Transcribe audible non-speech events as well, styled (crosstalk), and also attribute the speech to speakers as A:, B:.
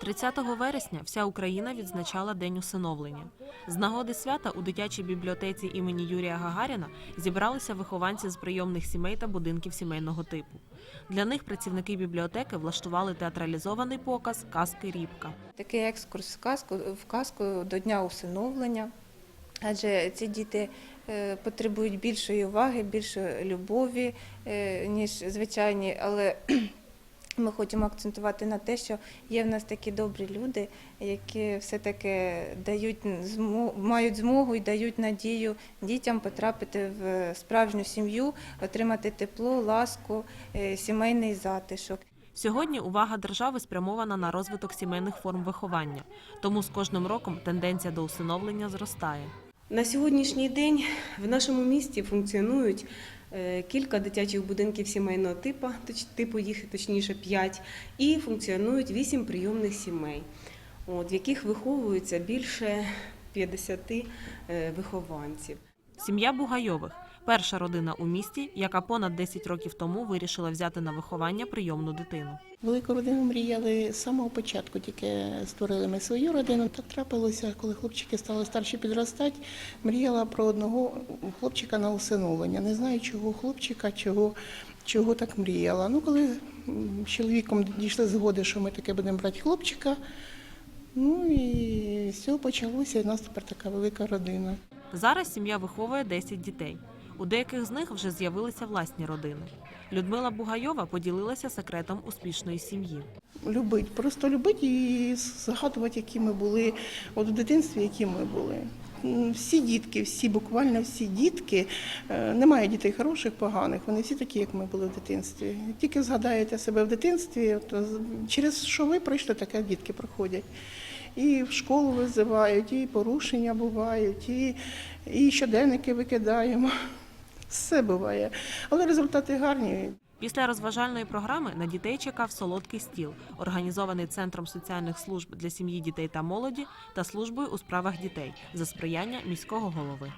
A: 30 вересня вся Україна відзначала День усиновлення. З нагоди свята у дитячій бібліотеці імені Юрія Гагаріна зібралися вихованці з прийомних сімей та будинків сімейного типу. Для них працівники бібліотеки влаштували театралізований показ казки Рібка.
B: Такий екскурс в казку, до дня усиновлення. Адже ці діти е, потребують більшої уваги, більшої любові, е, ніж звичайні, але ми хочемо акцентувати на те, що є в нас такі добрі люди, які все-таки дають мають змогу і дають надію дітям потрапити в справжню сім'ю, отримати тепло, ласку, е, сімейний затишок.
A: Сьогодні увага держави спрямована на розвиток сімейних форм виховання, тому з кожним роком тенденція до усиновлення зростає.
C: На сьогоднішній день в нашому місті функціонують е, кілька дитячих будинків сімейного типу, типу їх точніше 5, і функціонують 8 прийомних сімей, от, в яких виховується більше 50 е, вихованців.
A: Сім'я Бугайових перша родина у місті, яка понад 10 років тому вирішила взяти на виховання прийомну дитину.
D: Велику родину мріяли з самого початку, тільки створили ми свою родину. Так трапилося, коли хлопчики стали старші підростати. Мріяла про одного хлопчика на усиновлення. Не знаю, чого хлопчика, чого, чого так мріяла. Ну, коли з чоловіком дійшли згоди, що ми таке будемо брати хлопчика. Ну і цього почалося, і в нас тепер така велика родина.
A: Зараз сім'я виховує 10 дітей. У деяких з них вже з'явилися власні родини. Людмила Бугайова поділилася секретом успішної сім'ї.
D: Любить, просто любить і згадувати, які ми були от в дитинстві, які ми були. Всі дітки, всі буквально всі дітки, е, немає дітей хороших, поганих. Вони всі такі, як ми були в дитинстві. Тільки згадаєте себе в дитинстві, з- через що ви пройшли, таке дітки проходять. І в школу визивають, і порушення бувають, і, і щоденники викидаємо. (laughs) Все буває. Але результати гарні.
A: Після розважальної програми на дітей чекав солодкий стіл, організований Центром соціальних служб для сім'ї, дітей та молоді та службою у справах дітей за сприяння міського голови.